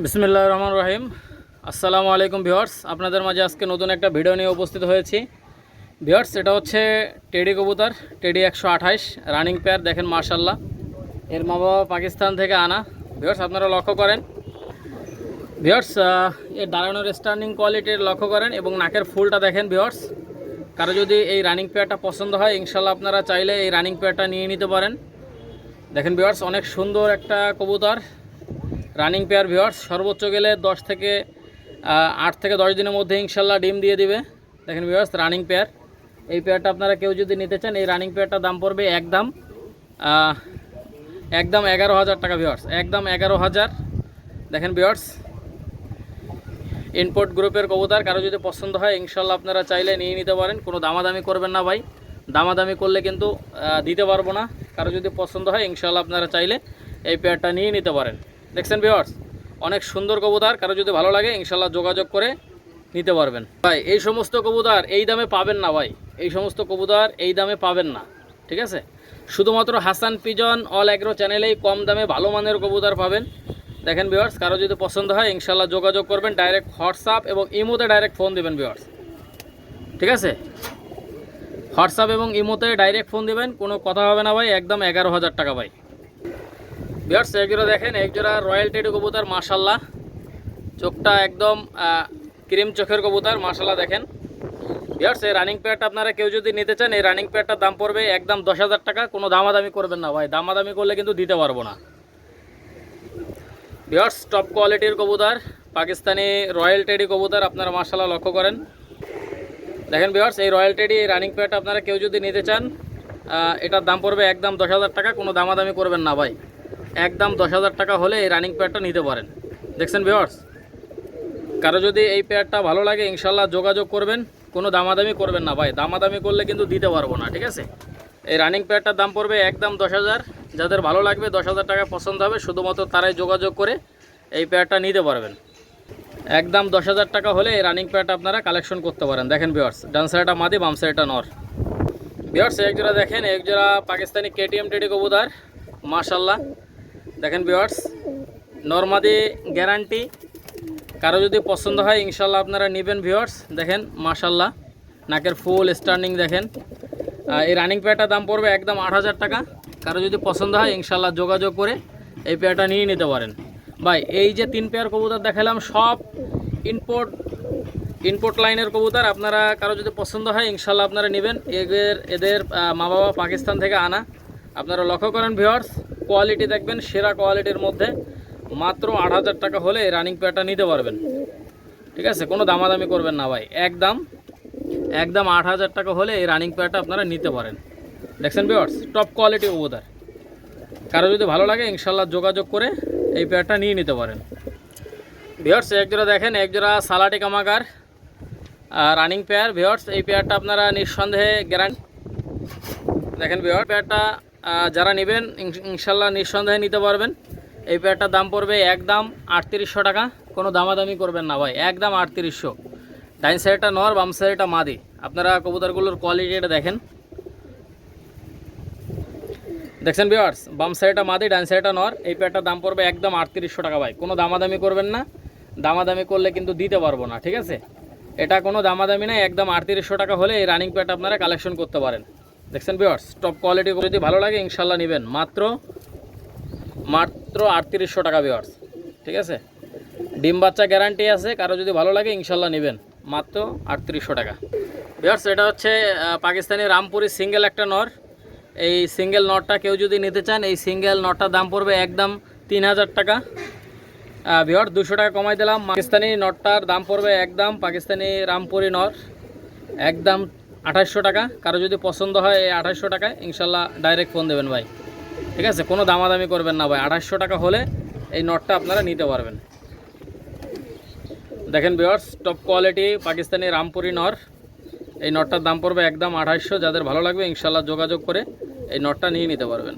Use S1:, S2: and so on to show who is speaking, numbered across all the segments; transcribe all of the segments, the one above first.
S1: বিসমিল্লাহ রহমান রহিম। আসসালামু আলাইকুম ভিওয়ার্স আপনাদের মাঝে আজকে নতুন একটা ভিডিও নিয়ে উপস্থিত হয়েছি। ভিওয়ার্স এটা হচ্ছে টেডি কবুতর, টেডি একশো আঠাইশ রানিং পেয়ার, দেখেন মার্শাল্লাহ এর মা বাবা পাকিস্তান থেকে আনা। ভিওয়ার্স আপনারা লক্ষ্য করেন। ভিওয়ার্স এর দাঁড়ানোর স্টার্নিং কোয়ালিটির লক্ষ্য করেন এবং নাকের ফুলটা দেখেন ভিওয়ার্স কারও যদি এই রানিং পেয়ারটা পছন্দ হয় ইনশাল্লাহ আপনারা চাইলে এই রানিং পেয়ারটা নিয়ে নিতে পারেন। দেখেন ভিওয়ার্স অনেক সুন্দর একটা কবুতর। রানিং পেয়ার ভিওয়ার্স সর্বোচ্চ গেলে দশ থেকে আট থেকে দশ দিনের মধ্যে ইনশাল্লাহ ডিম দিয়ে দিবে। দেখেন ভিওয়ার্স রানিং পেয়ার। এই পেয়ারটা আপনারা কেউ যদি নিতে চান, এই রানিং পেয়ারটার দাম পড়বে একদম একদম এগারো হাজার টাকা ভিওয়ার্স একদম এগারো হাজার। দেখেন ভিওয়ার্স ইনপোর্ট গ্রুপের কবুতর, কারও যদি পছন্দ হয়, ইনশাল্লাহ আপনারা চাইলে নিয়ে নিতে পারেন, কোনো দামাদামি করবেন না ভাই। দামাদামি করলে কিন্তু দিতে পারব না, কারও যদি পছন্দ হয়, ইনশাল্লাহ আপনারা চাইলে এই পেয়ারটা নিয়ে নিতে পারেন। দেখছেন ভিওয়ার্স অনেক সুন্দর কবুতর, কারও যদি ভালো লাগে, ইনশাল্লাহ যোগাযোগ করে নিতে পারবেন। ভাই, এই সমস্ত কবুতর এই দামে পাবেন না ভাই। এই সমস্ত কবুতর এই দামে পাবেন না, ঠিক আছে? শুধুমাত্র হাসান পিজন অল অ্যাগ্রো চ্যানেলেই কম দামে ভালো মানের কবুতর পাবেন। দেখেন ভিওয়ার্স কারও যদি পছন্দ হয়, ইনশাল্লাহ যোগাযোগ করবেন, ডাইরেক্ট হোয়াটসঅ্যাপ এবং ইমোতে ডাইরেক্ট ফোন দেবেন ভিওয়ার্স ঠিক আছে? হোয়াটসঅ্যাপ এবং ইমোতে ডাইরেক্ট ফোন দিবেন, কোনো কথা হবে না ভাই, একদম এগারো হাজার টাকা ভাই। ভিওয়ার্স একজোড়া দেখেন একজোড়া রয়্যাল টেডি কবুতর মাশাল্লাহ চোখটা একদম ক্রিম চোখের কবুতর মাশাল্লাহ দেখেন। ভিওয়ার্স এই রানিং পেয়ারটা আপনারা কেউ যদি নিতে চান, এই রানিং পেয়ারটার দাম পড়বে একদম দশ হাজার টাকা। কোনো দামাদামি করবেন না ভাই, দামাদামি করলে কিন্তু দিতে পারব না। ভিওয়ার্স টপ কোয়ালিটির কবুতর, পাকিস্তানি রয়্যাল টেডি কবুতর, আপনারা মাশাল্লাহ লক্ষ্য করেন। দেখেন ভিওয়ার্স এই রয়্যাল টেডি এই রানিং পেয়ারটা আপনারা কেউ যদি নিতে চান এটার দাম পড়বে একদম দশ হাজার টাকা, কোনো দামাদামি করবেন না ভাই। একদম দশ হাজার টাকা হলে এই রানিং প্যাডটা নিতে পারেন। দেখছেন ভিওয়ার্স কারও যদি এই পেয়ারটা ভালো লাগে, ইনশাল্লাহ যোগাযোগ করবেন। কোনো দামাদামি করবেন না ভাই। দামাদামি করলে কিন্তু দিতে পারব না, ঠিক আছে? এই রানিং প্যাডটার দাম পড়বে একদম দশ হাজার। যাদের ভালো লাগবে, দশ হাজার টাকা পছন্দ হবে, শুধুমাত্র তারাই যোগাযোগ করে এই প্যাডটা নিতে পারবেন। একদম দশ হাজার টাকা হলে এই রানিং প্যাডটা আপনারা কালেকশন করতে পারেন। দেখেন বিয়ার্স ডান সাইডটা মাদি, বাম সাইডটা নর। বিয়ার্স একজোড়া দেখেন একজোড়া পাকিস্তানি কেটিএম টেডি কবুদার মাশাল্লাহ দেখেন বিয়ার্স নর্মাদি গ্যারান্টি কারও যদি পছন্দ হয়, ইনশাল্লাহ আপনারা নেবেন ভিওয়ার্স দেখেন, মাশাল্লাহ, নাকের ফুল স্টার্নিং দেখেন। এই রানিং পেয়ারটার দাম পড়বে একদম আট হাজার টাকা। কারও যদি পছন্দ হয়, ইনশাল্লাহ যোগাযোগ করে এই পেয়ারটা নিয়ে নিতে পারেন। ভাই, এই যে তিন পেয়ার কবুতর দেখালাম, সব ইনপোর্ট ইনপোর্ট লাইনের কবুতর, আপনারা কারও যদি পছন্দ হয়, ইনশাল্লাহ আপনারা নেবেন। এদের এদের মা বাবা পাকিস্তান থেকে আনা। আপনারা লক্ষ্য করেন ভিওয়ার্স কোয়ালিটি দেখবেন, সেরা কোয়ালিটির মধ্যে মাত্র আট হাজার টাকা হলে রানিং পেয়ারটা নিতে পারবেন। ঠিক আছে? কোনো দামাদামি করবেন না ভাই। একদম একদম আট হাজার টাকা হলে এই রানিং পেয়ারটা আপনারা নিতে পারেন। দেখছেন ভিওয়ার্স টপ কোয়ালিটি কবুতর কারও যদি ভালো লাগে, ইনশাল্লাহ যোগাযোগ করে এই পেয়ারটা নিয়ে নিতে পারেন। ভিওর্স একজোড়া দেখেন একজোড়া সালাটি কামাকার রানিং পেয়ার ভিওর্স এই পেয়ারটা আপনারা নিঃসন্দেহে গ্যারান্টি দেখেন ভিওর পেয়ারটা যারা নেবেন ইনশাল্লাহ নিঃসন্দেহে নিতে পারবেন। এই পেয়ারটার দাম পড়বে একদম আটত্রিশশো টাকা। কোনো দামাদামি করবেন না ভাই, একদম আটত্রিশশো। ডাইন সাইডটা নর, বাম সাইডটা মাদি। আপনারা কবুতরগুলোর কোয়ালিটিটা দেখেন। দেখছেন ভিওয়ার্স বাম সাইডটা মাদি ডান সাইডটা নর। এই পেয়ারটার দাম পড়বে একদম আটত্রিশশো টাকা ভাই। কোনো দামাদামি করবেন না। দামাদামি করলে কিন্তু দিতে পারব না, ঠিক আছে? এটা কোনো দামাদামি নেই, একদম আটত্রিশশো টাকা হলে এই রানিং পেয়ারটা আপনারা কালেকশন করতে পারেন। দেখছেন ভিওয়ার্স টপ কোয়ালিটি যদি ভালো লাগে ইনশাল্লাহ নেবেন। মাত্র মাত্র আটত্রিশশো টাকা ভিওয়ার্স ঠিক আছে? ডিম বাচ্চা গ্যারান্টি আছে, কারও যদি ভালো লাগে ইনশাল্লাহ নেবেন। মাত্র আটত্রিশশো টাকা। ভিওয়ার্স এটা হচ্ছে পাকিস্তানি রামপুরি সিঙ্গেল একটা নর। এই সিঙ্গেল নটটা কেউ যদি নিতে চান, এই সিঙ্গেল নটটার দাম পড়বে একদম তিন হাজার টাকা। ভিওর দুশো টাকা কমাই দিলাম। পাকিস্তানি নটটার দাম পড়বে একদম পাকিস্তানি রামপুরি নর। একদম আঠাশশো টাকা। কারও যদি পছন্দ হয় এই আঠাশশো টাকায়, ইনশাল্লাহ ডাইরেক্ট ফোন দেবেন ভাই। ঠিক আছে? কোনো দামাদামি করবেন না ভাই। আঠাশশো টাকা হলে এই নটটা আপনারা নিতে পারবেন। দেখেন viewers top quality Pakistani Rampuri নর এই নটটার দাম পড়বে একদম আঠাশশো যাদের ভালো লাগবে, ইনশাল্লাহ যোগাযোগ করে এই নটটা নিয়ে নিতে পারবেন।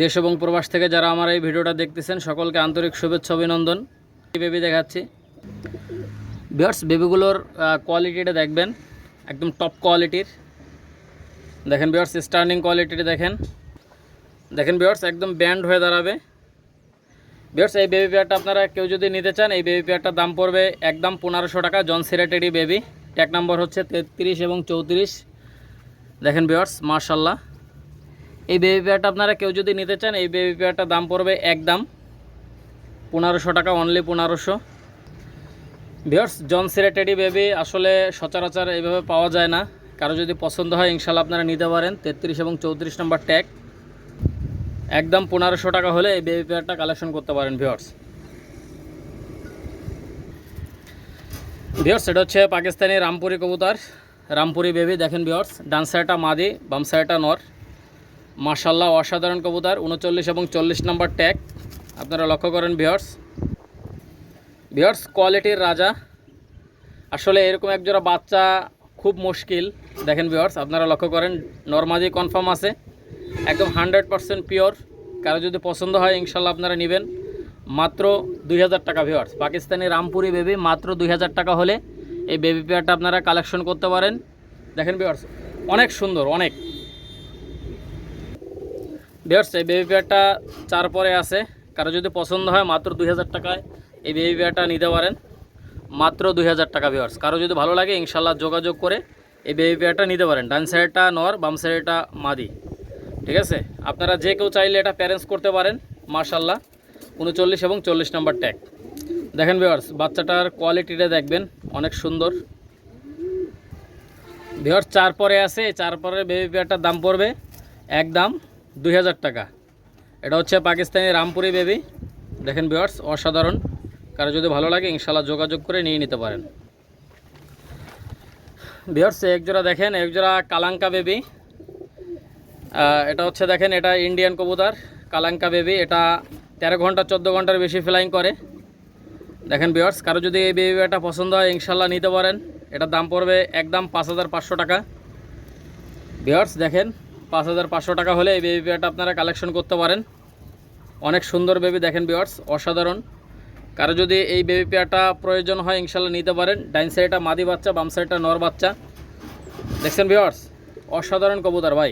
S1: দেশ এবং প্রবাস থেকে যারা আমার এই ভিডিওটা দেখতেছেন, সকলকে আন্তরিক শুভেচ্ছা, অভিনন্দন। বেবি দেখাচ্ছি। বিয়ার্স বেবিগুলোর কোয়ালিটিটা দেখবেন। একদম টপ কোয়ালিটির দেখেন বিয়ার্স স্টার্নিং কোয়ালিটির দেখেন। দেখেন বিয়ার্স একদম ব্যান্ড হয়ে দাঁড়াবে। বিয়ার্স এই বেবি পেয়ারটা আপনারা কেউ যদি নিতে চান, এই বেবি পেয়ারটার দাম পড়বে একদম পনেরোশো টাকা জন সিরেটেডি বেবি ট্যাগ নাম্বার হচ্ছে তেত্রিশ এবং চৌত্রিশ। দেখেন বিয়ার্স মার্শাল্লাহ এই বেবি পেয়ারটা আপনারা কেউ যদি নিতে চান, এই বেবি পেয়ারটার দাম পড়বে একদম পনেরোশো টাকা অনলি পনেরোশো। ভিওর্স জন সিরেটেডি বেবি আসলে সচরাচর এইভাবে পাওয়া যায় না। কারও যদি পছন্দ হয় ইনশাল্লাহ আপনারা নিতে পারেন। তেত্রিশ এবং চৌত্রিশ নম্বর ট্যাগ। একদম পনেরোশো টাকা হলে এই বেবি পেয়ারটা কালেকশন করতে পারেন ভিওর্স ভিওর্স এটা হচ্ছে পাকিস্তানি রামপুরি কবুতর, রামপুরি বেবি। দেখেন ভিওর্স ডান সাইডটা মাদি, বাম সাইডটা নর। মার্শাল্লাহ অসাধারণ কবুতর, উনচল্লিশ এবং চল্লিশ নম্বর ট্যাগ। আপনারা লক্ষ্য করেন ভিওর্স ভিওর্স কোয়ালিটির রাজা। আসলে এরকম একজোড়া বাচ্চা খুব মুশকিল। দেখেন ভিওর্স আপনারা লক্ষ্য করেন নর্মাদি কনফার্ম আছে। একদম হান্ড্রেড পারসেন্ট পিওর কারও যদি পছন্দ হয়, ইনশাল্লাহ আপনারা নেবেন। মাত্র দুই হাজার টাকা ভিওর্স পাকিস্তানি রামপুরি বেবি মাত্র দুই হাজার টাকা হলে এই বেবি পেয়ারটা আপনারা কালেকশন করতে পারেন। দেখেন ভিওর্স অনেক সুন্দর, অনেক। ভিওর্স এই বেবি পেয়ারটা চার পরে আছে। কারও যদি পছন্দ হয়, মাত্র দুই হাজার টাকায় এই বেবি পেয়ারটা নিতে পারেন। মাত্র দুই হাজার টাকা ভিওর্স কারও যদি ভালো লাগে ইনশাল্লাহ যোগাযোগ করে এই বেবি পেয়ারটা নিতে পারেন। ডান সাইডটা নর, বাম সাইডটা মাদি। ঠিক আছে? আপনারা যে কেউ চাইলে এটা প্যারেন্টস করতে পারেন মার্শাল্লাহ উনচল্লিশ এবং চল্লিশ নাম্বার ট্যাগ দেখেন ভিওর্স বাচ্চাটার কোয়ালিটিটা দেখবেন, অনেক সুন্দর। ভিওর্স চার পরে আছে চার পরে বেবি পেয়ারটার দাম পড়বে এক দাম দুই হাজার টাকা। এটা হচ্ছে পাকিস্তানি রামপুরি বেবি দেখেন ভিওর্স অসাধারণ। কারও যদি ভালো লাগে, ইনশাল্লাহ যোগাযোগ করে নিয়ে নিতে পারেন। ভিওর্স একজোড়া দেখেন একজোড়া কালাঙ্কা বেবি এটা হচ্ছে দেখেন, এটা ইন্ডিয়ান কবুতর, কালাঙ্কা বেবি এটা তেরো ঘণ্টা, চোদ্দ ঘণ্টার বেশি ফ্লাইং করে। দেখেন ভিওর্স কারও যদি এই বেবিটা পছন্দ হয়, ইনশাল্লাহ নিতে পারেন। এটার দাম পড়বে একদম পাঁচ হাজার পাঁচশো টাকা। ভিওর্স দেখেন, পাঁচ হাজার পাঁচশো টাকা হলে এই বেবি পেয়ারটা আপনারা কালেকশন করতে পারেন। অনেক সুন্দর বেবি দেখেন ভিওর্স অসাধারণ। কারও যদি এই বেবি পেয়ারটা প্রয়োজন হয়, ইনশাল্লাহ নিতে পারেন। ডাইন সাইডটা মাদি বাচ্চা, বাম সাইডটা নর বাচ্চা। দেখছেন ভিওর্স অসাধারণ কবুতর ভাই।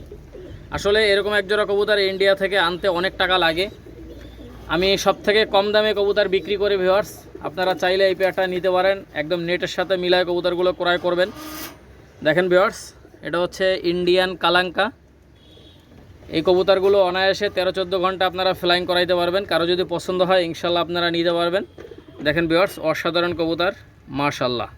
S1: আসলে এরকম একজোড়া কবুতর ইন্ডিয়া থেকে আনতে অনেক টাকা লাগে। আমি সব থেকে কম দামে কবুতর বিক্রি করি ভিওয়ার্স আপনারা চাইলে এই পেয়ারটা নিতে পারেন। একদম নেটের সাথে মিলায় কবুতরগুলো ক্রয় করবেন। দেখেন ভিওয়ার্স এটা হচ্ছে ইন্ডিয়ান কালাঙ্কা। এই কবুতরগুলো অনায়াসে তেরো চোদ্দ ঘণ্টা আপনারা ফ্লাইং করাইতে পারবেন। কারও যদি পছন্দ হয়, ইনশাল্লাহ আপনারা নিতে পারবেন। দেখেন ভিওয়ার্স অসাধারণ কবুতর মার্শাল্লাহ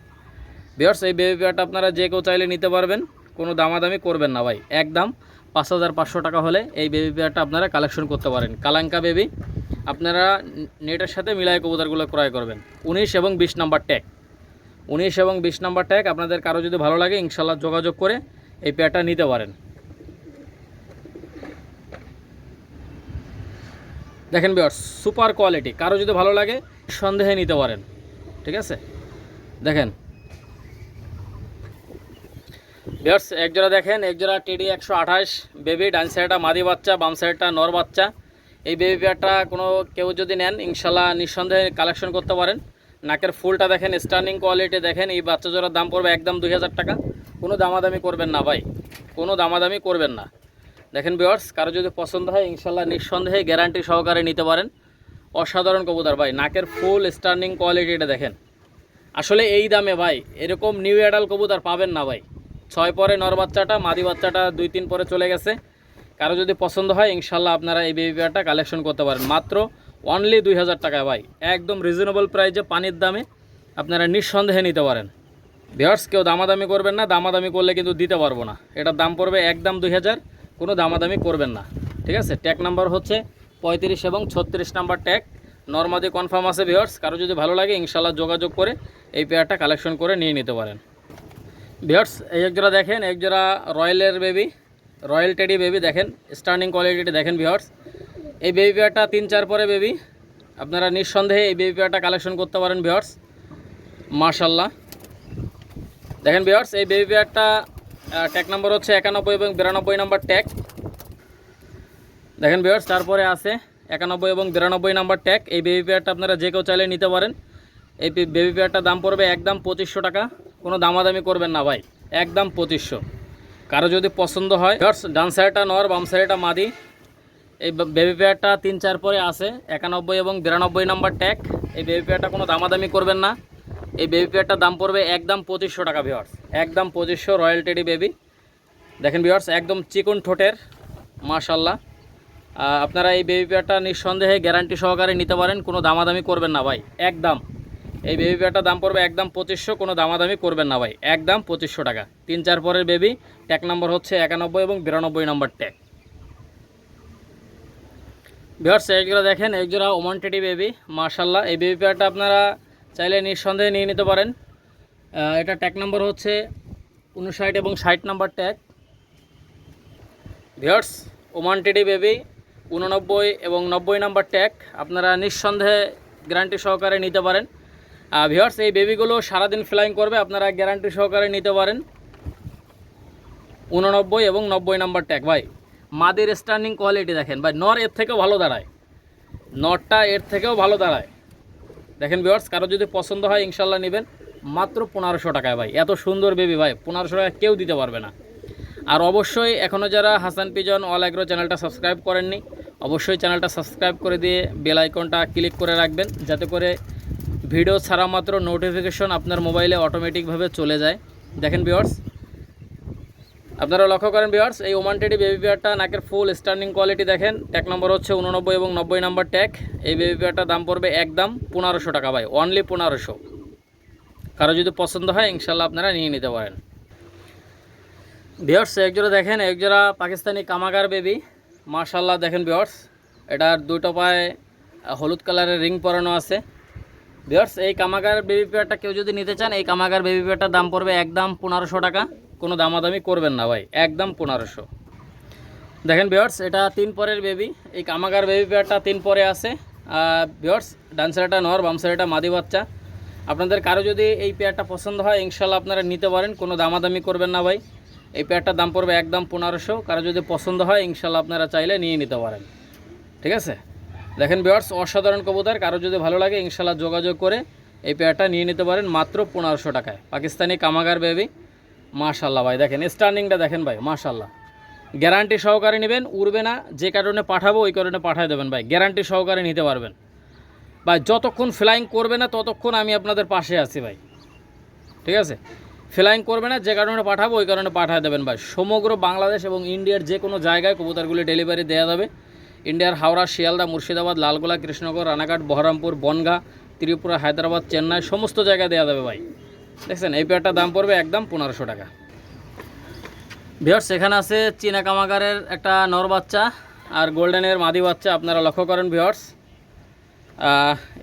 S1: ভিওয়ার্স এই বেবি পেয়ারটা আপনারা যে কেউ চাইলে নিতে পারবেন, কোনো দামাদামি করবেন না ভাই। একদম পাঁচ হাজার পাঁচশো টাকা হলে এই বেবি পেয়ারটা আপনারা কালেকশন করতে পারেন। কালাঙ্কা বেবি আপনারা নেটের সাথে মিলাই কবুতরগুলো ক্রয় করবেন। উনিশ এবং বিশ নাম্বার ট্যাগ উনিশ এবং বিশ নাম্বার ট্যাগ আপনাদের কারও যদি ভালো লাগে, ইনশাল্লাহ যোগাযোগ করে এই পেয়ারটা নিতে পারেন। দেখেন বিয়ার সুপার কোয়ালিটি কারও যদি ভালো লাগে, সন্দেহে নিতে পারেন। ঠিক আছে? দেখেন। বিয়ার্স একজোড়া দেখেন একজোড়া টিডি একশো আঠাশ। বেবি ডান সাইডটা মাদি বাচ্চা, বাম সাইডটা নর বাচ্চা। এই বেবি পেয়ারটা কোনো কেউ যদি নেন ইনশাল্লাহ নিঃসন্দেহে কালেকশন করতে পারেন। নাকের ফুলটা দেখেন স্টার্নিং কোয়ালিটি দেখেন। এই বাচ্চা জোড়ার দাম পড়বে একদম দুই হাজার টাকা। কোনো দামাদামি করবেন না ভাই। কোনো দামাদামি করবেন না। দেখেন বিয়ার্স কারও যদি পছন্দ হয় ইনশাল্লাহ নিঃসন্দেহে গ্যারান্টি সহকারে নিতে পারেন। অসাধারণ কবুতর ভাই, নাকের ফুল স্টার্নিং কোয়ালিটিটা দেখেন। আসলে এই দামে ভাই, এরকম নিউ অ্যাডাল কবুতর পাবেন না ভাই। ছয় পরে নর বাচ্চাটা, মাদি বাচ্চাটা দুই তিন পরে চলে গেছে। কারও যদি পছন্দ হয় ইনশাল্লাহ আপনারা এই বেবি কালেকশন করতে পারেন। মাত্র অনলি দুই হাজার টাকায় ভাই, একদম রিজনেবল প্রাইসে পানির দামে আপনারা নিঃসন্দেহে নিতে পারেন। ভিওর্স কেউ দামাদামি করবেন না, দামাদামি করলে কিন্তু দিতে পারব না। এটার দাম পড়বে একদম দুই হাজার। কোনো দামাদামি করবেন না। ঠিক আছে? ট্যাগ নাম্বার হচ্ছে পঁয়ত্রিশ এবং ছত্রিশ নাম্বার ট্যাগ নর্মাদি কনফার্ম আছে ভিওর্স কারও যদি ভালো লাগে ইনশাল্লাহ যোগাযোগ করে এই পেয়ারটা কালেকশন করে নিয়ে নিতে পারেন। ভিওর্স এই একজোড়া দেখেন একজোড়া রয়্যালের বেবি রয়্যাল টেডি বেবি দেখেন স্টার্নিং কোয়ালিটি দেখেন ভিওর্স এই বেবি পেয়ারটা তিন চার পরে বেবি আপনারা নিঃসন্দেহে এই বেবি পেয়ারটা কালেকশন করতে পারেন ভিওর্স মার্শাল্লাহ দেখেন ভিওর্স এই বেবি পেয়ারটা ট্যাগ নাম্বার হচ্ছে একানব্বই এবং বিরানব্বই নাম্বার ট্যাগ দেখেন ভিওর্স তারপরে আছে একানব্বই এবং বিরানব্বই নাম্বার ট্যাগ এই বেবি পেয়ারটা আপনারা যে কেউ চাইলে নিতে পারেন। এই বেবি পেয়ারটার দাম পড়বে একদম পঁচিশশো টাকা। কোনো দামাদামি করবেন না ভাই, একদম পঁচিশশো। কারও যদি পছন্দ হয় ভিওর্স ডান সাইডটা নর, বাম সাইডটা মাদি। এই বেবি পেয়ারটা তিন চার পরে আছে একানব্বই এবং বিরানব্বই নাম্বার ট্যাগ এই বেবি পেয়ারটা কোনো দামাদামি করবেন না। এই বেবি পেয়ারটার দাম পড়বে একদম পঁচিশশো টাকা ভিওয়ার্স একদম পঁচিশশো রয়্যাল টেডি বেবি দেখেন ভিওয়ার্স একদম চিকন ঠোঁটের মাশাল্লাহ আপনারা এই বেবি পেয়ারটা নিঃসন্দেহে গ্যারান্টি সহকারে নিতে পারেন, কোনো দামাদামি করবেন না ভাই, একদম। এই বেবি পেয়ারটার দাম পড়বে একদম পঁচিশশো, কোনো দামাদামি করবেন না ভাই, একদম পঁচিশশো টাকা। তিন চার পরের বেবি ট্যাগ নম্বর হচ্ছে একানব্বই এবং বিরানব্বই নম্বর ট্যাগ ভিওর্স এইগুলো দেখেন একজোড়া ওমান টেডি বেবি মার্শাল্লাহ এই বেবি পেয়ারটা আপনারা চাইলে নিঃসন্দেহে নিয়ে নিতে পারেন। এটা ট্যাগ নাম্বার হচ্ছে উনষাট এবং ষাট number tag viewers Oman teddy baby উননব্বই এবং নব্বই নাম্বার ট্যাগ আপনারা নিঃসন্দেহে গ্যারান্টি সহকারে নিতে পারেন। ভিওর্স এই বেবিগুলো সারাদিন ফ্লাইং করবে, আপনারা গ্যারান্টি সহকারে নিতে পারেন। উননব্বই এবং নব্বই নাম্বার ট্যাগ ভাই, মাদের স্ট্যান্ডিং কোয়ালিটি দেখেন। ভাই, নর এর থেকেও ভালো দাঁড়ায়। নরটা এর থেকেও ভালো দাঁড়ায়। দেখেন ভিওর্স কারও যদি পছন্দ হয় ইনশাল্লাহ নেবেন। মাত্র পনেরোশো টাকায় ভাই। এত সুন্দর বেবি ভাই, পনেরোশো টাকা কেউ দিতে পারবে না। আর অবশ্যই এখনও যারা হাসান পিজন অল অ্যাগ্রো চ্যানেলটা সাবস্ক্রাইব করেননি, অবশ্যই চ্যানেলটা সাবস্ক্রাইব করে দিয়ে বেল আইকনটা ক্লিক করে রাখবেন, যাতে করে ভিডিও ছাড়া মাত্র নোটিফিকেশন আপনার মোবাইলে অটোমেটিকভাবে চলে যায়। দেখেন ভিওর্স আপনারা লক্ষ্য করেন বিয়ার্স এই ওমান টেডি বেবি পেয়ারটা নাকের ফুল স্টার্নিং কোয়ালিটি দেখেন। ট্যাগ নম্বর হচ্ছে উননব্বই এবং নব্বই নম্বর ট্যাগ এই বেবি পেয়ারটার দাম পড়বে একদম পনেরোশো টাকা ভাই অনলি পনেরোশো। কারও যদি পছন্দ হয়, ইনশাল্লাহ আপনারা নিয়ে নিতে পারেন। বিয়ার্স একজোড়া দেখেন একজোড়া পাকিস্তানি কামাগার বেবি মার্শাল্লাহ দেখেন বিয়ার্স এটার দুটো পায়ে হলুদ কালারের রিং পরানো আছে। বিয়ার্স এই কামাগার বেবি পেয়ারটা কেউ যদি নিতে চান, এই কামাগার বেবি পেয়ারটার দাম পড়বে একদম পনেরোশো টাকা। কোনো দামাদামি করবেন না ভাই, একদম পনেরোশো। দেখেন বিয়ার্স এটা তিন পরের বেবি এই কামাগার বেবি পেয়ারটা তিন পরে আছে। বিয়ার্স ডান নর, বাম মাদি বাচ্চা। আপনাদের কারও যদি এই পেয়ারটা পছন্দ হয় ইনশাল্লাহ আপনারা নিতে পারেন, কোনো দামাদামি করবেন না ভাই। এই পেয়ারটার দাম পড়বে একদম পনেরোশো। কারও যদি পছন্দ হয় ইনশাল্লাহ আপনারা চাইলে নিয়ে নিতে পারেন। ঠিক আছে? দেখেন বিয়ার্স অসাধারণ কবুতর। কারও যদি ভালো লাগে ইনশাল্লাহ যোগাযোগ করে এই পেয়ারটা নিয়ে নিতে পারেন, মাত্র পনেরোশো টাকায়। পাকিস্তানি কামাগার বেবি মাশাল্লাহ ভাই, দেখেন স্টার্নিংটা দেখেন ভাই মাশাল্লাহ গ্যারান্টি সহকারে নেবেন, উড়বে না, যে কারণে পাঠাবো, ওই কারণে পাঠিয়ে দেবেন ভাই গ্যারান্টি সহকারে নিতে পারবেন। ভাই, যতক্ষণ ফ্লাইং করবে না, ততক্ষণ আমি আপনাদের পাশে আছি ভাই। ঠিক আছে? ফ্লাইং করবে না, যে কারণে পাঠাবো, ওই কারণে পাঠিয়ে দেবেন ভাই। সমগ্র বাংলাদেশ এবং ইন্ডিয়ার যে কোনো জায়গায় কবুতরগুলি ডেলিভারি দেওয়া যাবে। ইন্ডিয়ার হাওড়া, শিয়ালদা, মুর্শিদাবাদ, লালগোলা, কৃষ্ণনগর, রানাঘাট, বহরমপুর, বনগা, ত্রিপুরা, হায়দ্রাবাদ, চেন্নাই, সমস্ত জায়গায় দেওয়া যাবে ভাই। দেখছেন, এই পেয়ারটার দাম পড়বে একদম পনেরোশো টাকা। ভিওর্স এখানে আছে চীনা কামাগারের একটা নর বাচ্চা আর গোল্ডেনের মাদি বাচ্চা, আপনারা লক্ষ্য করেন ভিওর্স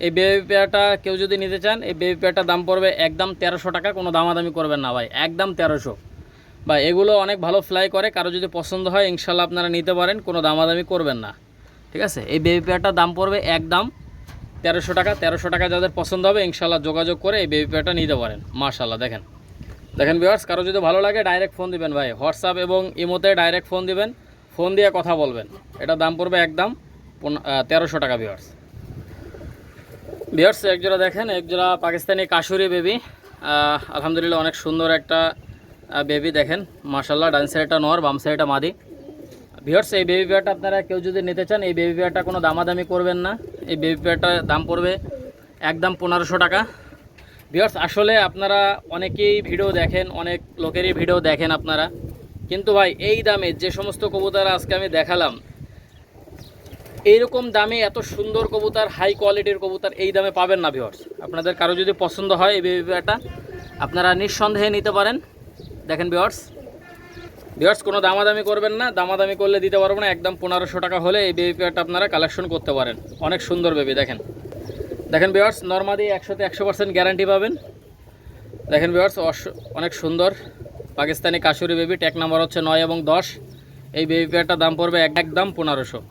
S1: এই বেবি পেয়ারটা কেউ যদি নিতে চান, এই বেবি পেয়ারটার দাম পড়বে একদম তেরোশো টাকা, কোনো দামাদামি করবেন না ভাই, একদম তেরোশো। বা এগুলো অনেক ভালো ফ্লাই করে, কারও যদি পছন্দ হয় ইনশাল্লাহ আপনারা নিতে পারেন, কোনো দামাদামি করবেন না। ঠিক আছে? এই বেবি পেয়ারটার দাম পড়বে একদম তেরোশো টাকা তেরোশো টাকা যাদের পছন্দ হবে ইনশাল্লাহ যোগাযোগ করে এই বেবি পেয়ারটা নিতে পারেন। মার্শাল্লাহ দেখেন। দেখেন ভিউয়ার্স কারও যদি ভালো লাগে ডাইরেক্ট ফোন দিবেন ভাই। হোয়াটসঅ্যাপ এবং ইমোতে ডাইরেক্ট ফোন দিবেন। ফোন দিয়ে কথা বলবেন। এটা দাম পড়বে একদম তেরোশো টাকা ভিউয়ার্স ভিউয়ার্স একজোড়া দেখেন একজোড়া পাকিস্তানি কাশুরি বেবি আলহামদুলিল্লাহ, অনেক সুন্দর একটা বেবি দেখেন। মার্শাল্লাহ ডান সাইডটা নর, বাম সাইডটা মাদি। ভিউয়ার্স এই বেবি পেয়ারটা আপনারা কেউ যদি নিতে চান, এই বেবি পেয়ারটা কোনো দামাদামি করবেন না। এই বেবি পেয়ারটার দাম পড়বে একদম পনেরোশো টাকা। ভিউয়ার্স আসলে আপনারা অনেকেই ভিডিও দেখেন, অনেক লোকেরই ভিডিও দেখেন আপনারা। কিন্তু ভাই, এই দামে যে সমস্ত কবুতর আজকে আমি দেখালাম, এইরকম দামে এত সুন্দর কবুতর হাই কোয়ালিটির কবুতর এই দামে পাবেন না ভিওর্স আপনাদের কারও যদি পছন্দ হয় এই বেবি পেয়ারটা আপনারা নিঃসন্দেহে নিতে পারেন। দেখেন ভিউয়ার্স ভিউয়ার্স কোনো দামাদামি করবেন না। দামাদামি করলে দিতে পারব না। একদম পনেরোশো টাকা হলে এই বেবি পেয়ারটা আপনারা কালেকশন করতে পারেন। অনেক সুন্দর বেবি দেখেন। দেখেন ভিউয়ার্স নর্মালি একশোতে একশো পার্সেন্ট গ্যারান্টি পাবেন। দেখেন ভিউয়ার্স অনেক সুন্দর। Pakistani Kasuri baby tag number হচ্ছে নয় এবং দশ। এই বেবি পেয়ারটার দাম পড়বে এক- একদম পনেরোশো।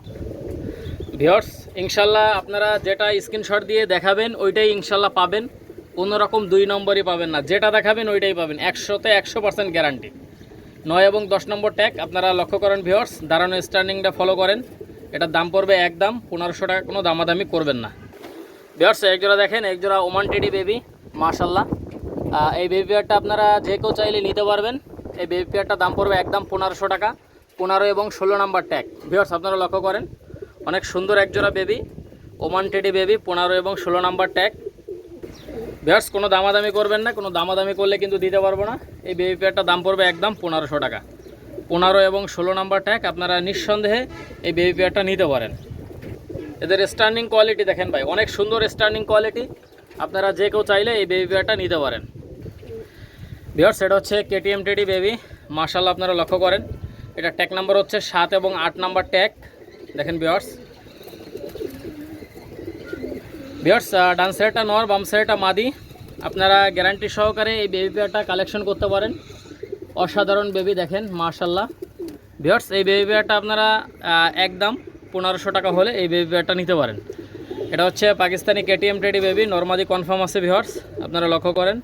S1: ভিউয়ার্স ইনশাল্লাহ আপনারা যেটা স্ক্রিনশট দিয়ে দেখাবেন, ওইটাই ইনশাল্লাহ পাবেন। কোনো রকম দুই নম্বরই পাবেন না। যেটা দেখাবেন, ওইটাই পাবেন। একশোতে একশো পার্সেন্ট গ্যারান্টি নয় এবং দশ নম্বর ট্যাগ, আপনারা লক্ষ্য করেন ভিউয়ার্স দাঁড়ানো স্টার্নিংটা ফলো করেন। এটার দাম পড়বে একদম পনেরোশো টাকা কোনো দামাদামি করবেন না। ভিউয়ার্স একজোড়া দেখেন একজোড়া ওমান টেডি বেবি মার্শাল্লাহ এই বেবি পেয়ারটা আপনারা যে কেউ চাইলে নিতে পারবেন। এই বেবি পেয়ারটার দাম পড়বে একদম পনেরোশো টাকা, পনেরো এবং ষোলো নম্বর ট্যাগ ভিওর্স আপনারা লক্ষ্য করেন, অনেক সুন্দর একজোড়া বেবি ওমান টেডি বেবি পনেরো এবং ষোলো নম্বর ট্যাগ বিয়ার্স কোনো দামাদামি করবেন না, কোনো দামাদামি করলে কিন্তু দিতে পারব না। এই বেবি পেয়ারটার দাম পড়বে একদম পনেরোশো টাকা। পনেরো এবং ষোলো নাম্বার ট্যাগ আপনারা নিঃসন্দেহে এই বেবি পেয়ারটা নিতে পারেন। এদের স্ট্যান্ডিং কোয়ালিটি দেখেন ভাই, অনেক সুন্দর স্ট্যান্ডিং কোয়ালিটি আপনারা যে কেউ চাইলে এই বেবি পেয়ারটা নিতে পারেন। বিয়ার্স এটা হচ্ছে কেটিএম টেডি বেবি মার্শাল আপনারা লক্ষ্য করেন। এটা ট্যাগ নাম্বার হচ্ছে সাত এবং আট নাম্বার ট্যাগ দেখেন বিয়ার্স বিয়ার্স ডান সাইডটা নর, বাম সাইডটা মাদি। আপনারা গ্যারান্টি সহকারে এই বেবি পেয়ারটা কালেকশন করতে পারেন। অসাধারণ বেবি দেখেন মার্শাল্লাহ বিয়ার্স এই বেবি পেয়ারটা আপনারা একদম পনেরোশো টাকা হলে এই বেবি পেয়ারটা নিতে পারেন। এটা হচ্ছে পাকিস্তানি কেটিএম টেডি বেবি নর্মাদি কনফার্ম আছে ভিওর্স আপনারা লক্ষ্য করেন।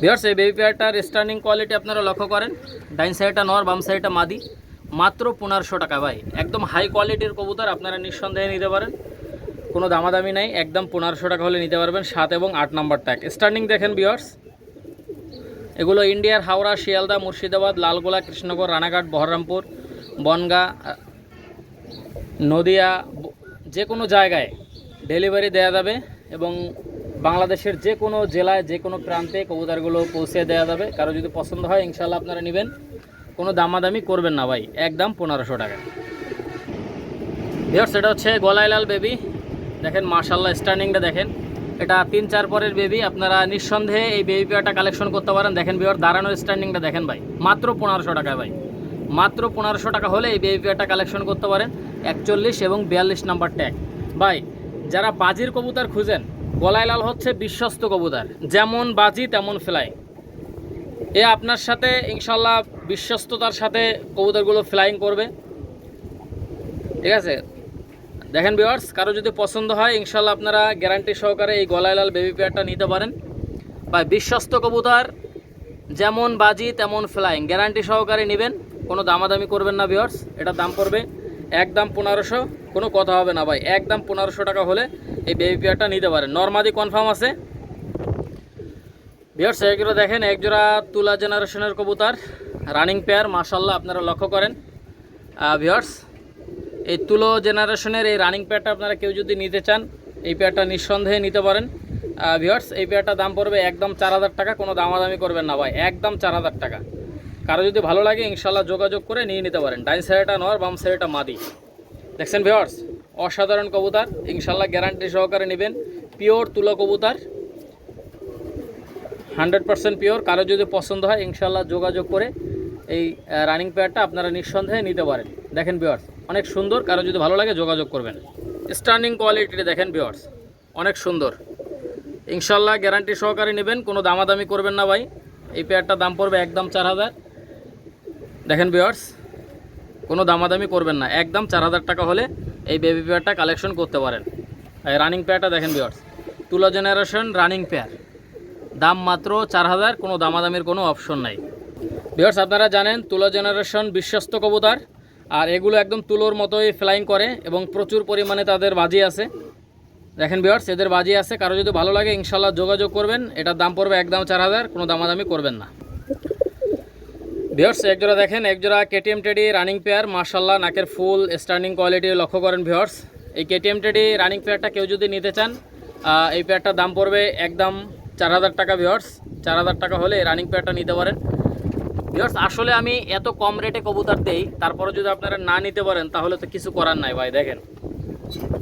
S1: ভিওর্স এই বেবি পেয়ারটার স্টার্নিং কোয়ালিটি আপনারা লক্ষ্য করেন। ডাইন সাইডটা নর, বাম সাইডটা মাদি। মাত্র পনেরোশো টাকা ভাই, একদম হাই কোয়ালিটির কবুতর আপনারা নিঃসন্দেহে নিতে পারেন। কোনো দামাদামি নাই, একদম পনেরোশো টাকা হলে নিতে পারবেন, সাত এবং আট নাম্বার ট্যাগ স্টার্নিং দেখেন বিয়ার্স এগুলো ইন্ডিয়ার হাওড়া, শিয়ালদা, মুর্শিদাবাদ, লালগোলা, কৃষ্ণনগর, রানাঘাট, বহরমপুর, বনগা, নদিয়া যে কোনো জায়গায় ডেলিভারি দেওয়া যাবে এবং বাংলাদেশের যে কোনো জেলায়, যে কোনো প্রান্তে কবুতরগুলো পৌঁছে দেওয়া যাবে। কারও যদি পছন্দ হয় ইনশাল্লাহ আপনারা নেবেন। কোনো দামাদামি করবেন না ভাই, একদম পনেরোশো টাকা। ভিওর্স এটা হচ্ছে গলাইলাল বেবি দেখেন মার্শাল্লাহ স্টার্নিংটা দেখেন। এটা তিন, চার পরের বেবি আপনারা নিঃসন্দেহে এই বেবি পেয়ারটা কালেকশন করতে পারেন। দেখেন বিওর দাঁড়ানোর স্ট্যান্ডিংটা দেখেন ভাই। মাত্র পনেরোশো টাকায় ভাই। মাত্র পনেরোশো টাকা হলে এই বেবি পেয়ারটা কালেকশন করতে পারেন। একচল্লিশ এবং বিয়াল্লিশ নাম্বার ট্যাগ ভাই, যারা বাজির কবুতার খুঁজেন গলাইলাল হচ্ছে বিশ্বস্ত কবুতার। যেমন বাজি, তেমন ফ্লাই এ আপনার সাথে ইনশাল্লাহ বিশ্বস্ততার সাথে কবুতরগুলো ফ্লাইং করবে। ঠিক আছে? দেখেন বিওয়ার্স কারও যদি পছন্দ হয় ইনশাল্লাহ আপনারা গ্যারান্টি সহকারে এই গলাইলাল বেবি পেয়ারটা নিতে পারেন। বা বিশ্বস্ত কবুতর, যেমন বাজি, তেমন ফ্লাইং গ্যারান্টি সহকারে নেবেন, কোনো দামাদামি করবেন না ভিওয়ার্স এটা দাম পড়বে একদম পনেরোশো। কোনো কথা হবে না ভাই, একদম পনেরোশো টাকা হলে এই বেবি পেয়ারটা নিতে পারেন। নর্মাদি কনফার্ম আছে। ভিওর্স এগুলো দেখেন একজোড়া তুলা জেনারেশনের কবুতর রানিং পেয়ার মাশাল্লাহ আপনারা লক্ষ্য করেন। ভিওর্স এই তুলো জেনারেশনের এই রানিং পেয়ারটা আপনারা কেউ যদি নিতে চান, এই পেয়ারটা নিঃসন্দেহে নিতে পারেন। ভিওর্স এই পেয়ারটার দাম পড়বে একদম চার হাজার টাকা, কোনো দামাদামি করবেন না ভাই, একদম চার হাজার টাকা। কারও যদি ভালো লাগে, ইনশাল্লাহ যোগাযোগ করে নিয়ে নিতে পারেন। ডাইন সাইডটা নর, বাম সাইডটা মাদি। দেখছেন ভিওর্স অসাধারণ কবুতর, ইনশাল্লাহ গ্যারান্টি সহকারে নেবেন। পিওর তুলো কবুতার। হান্ড্রেড পার্সেন্ট পিওর কারও যদি পছন্দ হয়, ইনশাল্লাহ যোগাযোগ করে এই রানিং পেয়ারটা আপনারা নিঃসন্দেহে নিতে পারেন। দেখেন বিয়ার্স অনেক সুন্দর, কারও যদি ভালো লাগে যোগাযোগ করবেন। স্টার্নিং কোয়ালিটি দেখেন বিয়ার্স অনেক সুন্দর। ইনশাল্লাহ গ্যারান্টি সহকারে নেবেন, কোনো দামাদামি করবেন না ভাই। এই পেয়ারটার দাম পড়বে একদম চার হাজার। দেখেন বিয়ার্স কোনো দামাদামি করবেন না। একদম চার হাজার টাকা হলে এই বেবি পেয়ারটা কালেকশন করতে পারেন। এই রানিং পেয়ারটা দেখেন বিয়ার্স তুলা জেনারেশন রানিং পেয়ার দাম মাত্র চার হাজার, কোনো দামাদামির কোনো অপশন নাই। বিয়ার্স আপনারা জানেন, তুলা জেনারেশন বিশ্বস্ত কবুতর। আর এগুলো একদম তুলোর মতোই ফ্লাইং করে এবং প্রচুর পরিমাণে তাদের বাজি আছে। দেখেন বিয়ার্স এদের বাজি আছে। কারও যদি ভালো লাগে ইনশাল্লাহ যোগাযোগ করবেন। এটার দাম পড়বে একদম চার হাজার, কোনো দামাদামি করবেন না। ভিওর্স একজোড়া দেখেন, একজোড়া কেটিএম টেডি রানিং পেয়ার মার্শাল্লাহ নাকের ফুল স্টার্নিং কোয়ালিটি লক্ষ্য করেন ভিওর্স এই কেটিএম টেডি রানিং পেয়ারটা কেউ যদি নিতে চান এই পেয়ারটার দাম পড়বে একদম চার হাজার টাকা ভিওর্স চার হাজার টাকা হলে রানিং পেয়ারটা নিতে পারেন। ভিওর্স আসলে আমি এত কম রেটে কবুতর দেই তারপরে যদি আপনারা না নিতে পারেন তাহলে তো কিছু করার নাই ভাই দেখেন।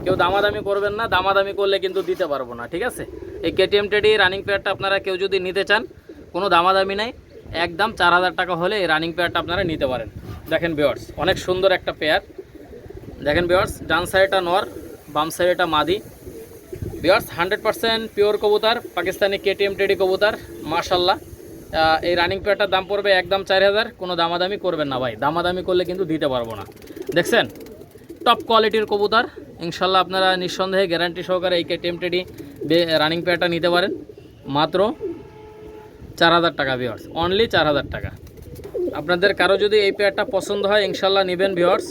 S1: কেউ দামাদামি করবেন না দামাদামি করলে কিন্তু দিতে পারব না ঠিক আছে? এই কেটিএম টেডি রানিং পেয়ারটা আপনারা কেউ যদি নিতে চান কোনো দামাদামি নাই। একদম চার হাজার টাকা হলে এই রানিং পেয়ারটা আপনারা নিতে পারেন। দেখেন বেয়ার্স অনেক সুন্দর একটা পেয়ার দেখেন বেয়ার্স ডান সাইডটা নর বাম সাইডটা মাদি। বিয়ার্স হান্ড্রেড পার্সেন্ট পিওর কবুতর পাকিস্তানি কেটিএম টেডি কবুতর মাশাল্লাহ আহ, এই রানিং পেয়ারটার দাম পড়বে একদম চার হাজার, কোনো দামাদামি করবেন না ভাই। দামাদামি করলে কিন্তু দিতে পারব না। দেখছেন? টপ কোয়ালিটির কবুতর। ইনশাল্লাহ আপনারা নিঃসন্দেহে গ্যারান্টি সহকারে এই কেটিএম টেডি রানিং পেয়ারটা নিতে পারেন। মাত্র চার হাজার টাকা ভিওয়ার্স অনলি চার হাজার টাকা। আপনাদের কারও যদি এই পেয়ারটা পছন্দ হয়, ইনশাল্লাহ নেবেন ভিওয়ার্স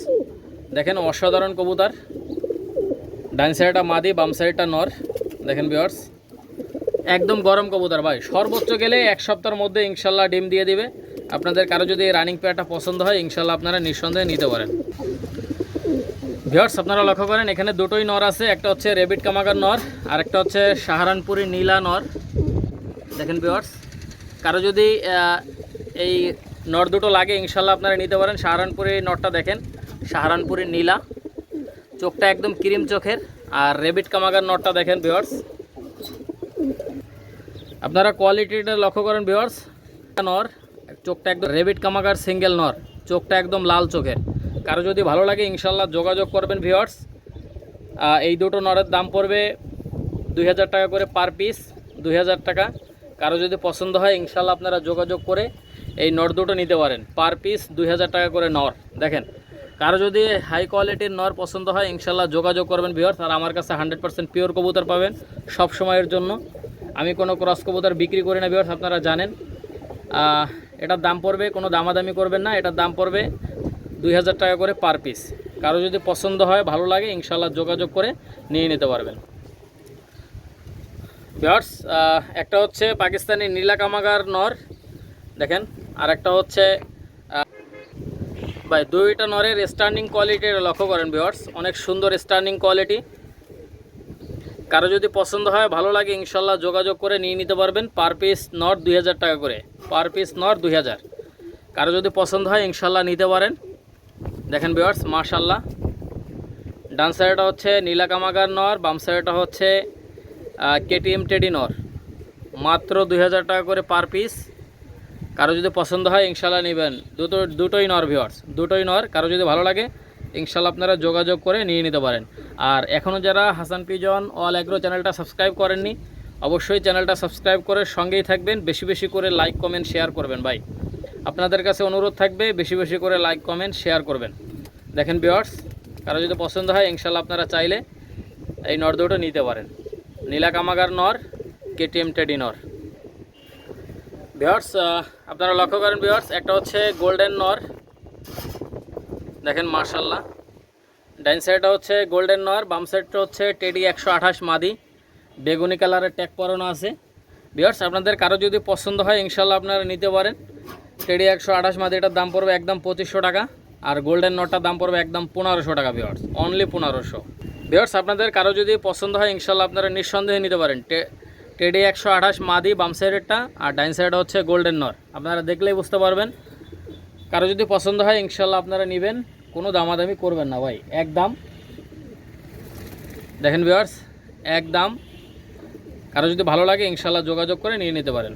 S1: দেখেন, অসাধারণ কবুতর। ডান সাইডটা মাদি, বাম সাইডটা নর। দেখেন ভিওয়ার্স একদম গরম কবুতর ভাই। সর্বোচ্চ গেলে এক সপ্তাহের মধ্যে ইনশাল্লাহ ডিম দিয়ে দিবে। আপনাদের কারও যদি রানিং পেয়ারটা পছন্দ হয়, ইনশাল্লাহ আপনারা নিঃসন্দেহে নিতে পারেন। ভিওর্স আপনারা লক্ষ্য করেন, এখানে দুটোই নর আছে। একটা হচ্ছে রেবিট কামাগার নর, আর একটা হচ্ছে সাহারানপুরি নীলা নর। দেখেন ভিওর্স কারও যদি এই নর দুটো লাগে, ইনশাল্লাহ আপনারা নিতে পারেন। সাহারানপুরি নরটা দেখেন, সাহারানপুরি নীলা। চোখটা একদম ক্রিম চোখের। আর রেবিট কামাগার নরটা দেখেন ভিওর্স আপনারা কোয়ালিটিটা লক্ষ্য করেন ভিওর্স নর, চোখটা একদম রেবিট কামাকার সিঙ্গেল নর, চোখটা একদম লাল চোখের। কারও যদি ভালো লাগে ইনশাল্লাহ যোগাযোগ করবেন ভিওর্স এই দুটো নরের দাম পড়বে দুই হাজার টাকা করে পার পিস দুই হাজার টাকা। কারও যদি পছন্দ হয় ইনশাল্লাহ আপনারা যোগাযোগ করে এই নর দুটো নিতে পারেন। পার পিস দুই হাজার টাকা করে নর। দেখেন, কারও যদি হাই কোয়ালিটির নর পছন্দ হয় ইনশাল্লাহ যোগাযোগ করবেন ভিওর্স আর আমার কাছে হান্ড্রেড পার্সেন্ট পিওর কবুতর পাবেন সব সময়ের জন্য। আমি কোনো ক্রস কবুতর বিক্রি করি না ভিওর্স আপনারা জানেন। এটার দাম পড়বে, কোনো দামাদামি করবেন না, এটার দাম পড়বে দুই হাজার টাকা করে পার পিস কারও যদি পছন্দ হয়, ভালো লাগে ইনশাল্লাহ যোগাযোগ করে নিয়ে নিতে পারবেন। ভিওর্স একটা হচ্ছে পাকিস্তানি নীলা কামাগার নর, দেখেন আর একটা হচ্ছে ভাই, দুইটা নরের স্ট্যান্ডিং কোয়ালিটি লক্ষ্য করেন ভিওর্স অনেক সুন্দর স্ট্যান্ডিং কোয়ালিটি কারও যদি পছন্দ হয়, ভালো লাগে, ইনশাল্লাহ যোগাযোগ করে নিয়ে নিতে পারবেন পার পিস নট দুই হাজার টাকা করে। পার পিস নট দুই হাজার। কারও যদি পছন্দ হয়, ইনশাল্লাহ নিতে পারেন। দেখেন বিয়ার্স মাশাল্লাহ। ডান সাইডটা হচ্ছে নীলা কামাগার নর, বাম সাইডটা হচ্ছে কেটিএম টেডি নর। মাত্র দুই হাজার টাকা করে পার পিস। কারও যদি পছন্দ হয়, ইনশাল্লাহ নেবেন। দুটো দুটোই নর ভিওয়ার্স দুটোই নর। কারও যদি ভালো লাগে ইনশাল্লাহ আপনারা যোগাযোগ করে নিয়ে নিতে পারেন। আর এখনও যারা হাসান পিজন অল অ্যাগ্রো চ্যানেলটা সাবস্ক্রাইব করেননি, অবশ্যই চ্যানেলটা সাবস্ক্রাইব করে সঙ্গেই থাকবেন, বেশি বেশি করে লাইক, কমেন্ট, শেয়ার করবেন ভাই। আপনাদের কাছে অনুরোধ থাকবে, বেশি বেশি করে লাইক, কমেন্ট, শেয়ার করবেন। দেখেন ভিওয়ার্স কারও যদি পছন্দ হয়, ইনশাল্লাহ আপনারা চাইলে এই নর দুটো নিতে পারেন। নীলা কামাগার নর, কেটিএম টেডি নর। ভিওয়ার্স আপনারা লক্ষ্য করেন ভিওয়ার্স একটা হচ্ছে গোল্ডেন নর দেখেন মার্শাল্লাহ ডাইন সাইডটা হচ্ছে গোল্ডেন নয়ার বাম সাইডটা হচ্ছে টেডি একশো আঠাশ মাদি। বেগুনি কালারের ট্যাগ পরানো আছে। ভিওয়ার্স আপনাদের কারও যদি পছন্দ হয় ইনশাল্লাহ আপনারা নিতে পারেন। টেডি একশো আঠাশ মাদি, এটার দাম পড়বে একদম পঁচিশশো টাকা। আর গোল্ডেন নটটার দাম পড়বে একদম পনেরোশো টাকা ভিওয়ার্স অনলি পনেরোশো। ভিওয়ার্স আপনাদের কারও যদি পছন্দ হয় ইনশাল্লাহ আপনারা নিঃসন্দেহে নিতে পারেন। টেডি একশো আঠাশ মাদি, বাম সাইডেরটা, আর ডাইন সাইড হচ্ছে গোল্ডেন নর। আপনারা দেখলেই বুঝতে পারবেন। কারও যদি পছন্দ হয়, ইনশাল্লাহ আপনারা নেবেন। কোনো দামাদামি করবেন না ভাই। এক দাম। দেখেন ভিওয়ার্স এক দাম। কারও যদি ভালো লাগে, ইনশাল্লাহ যোগাযোগ করে নিয়ে নিতে পারেন।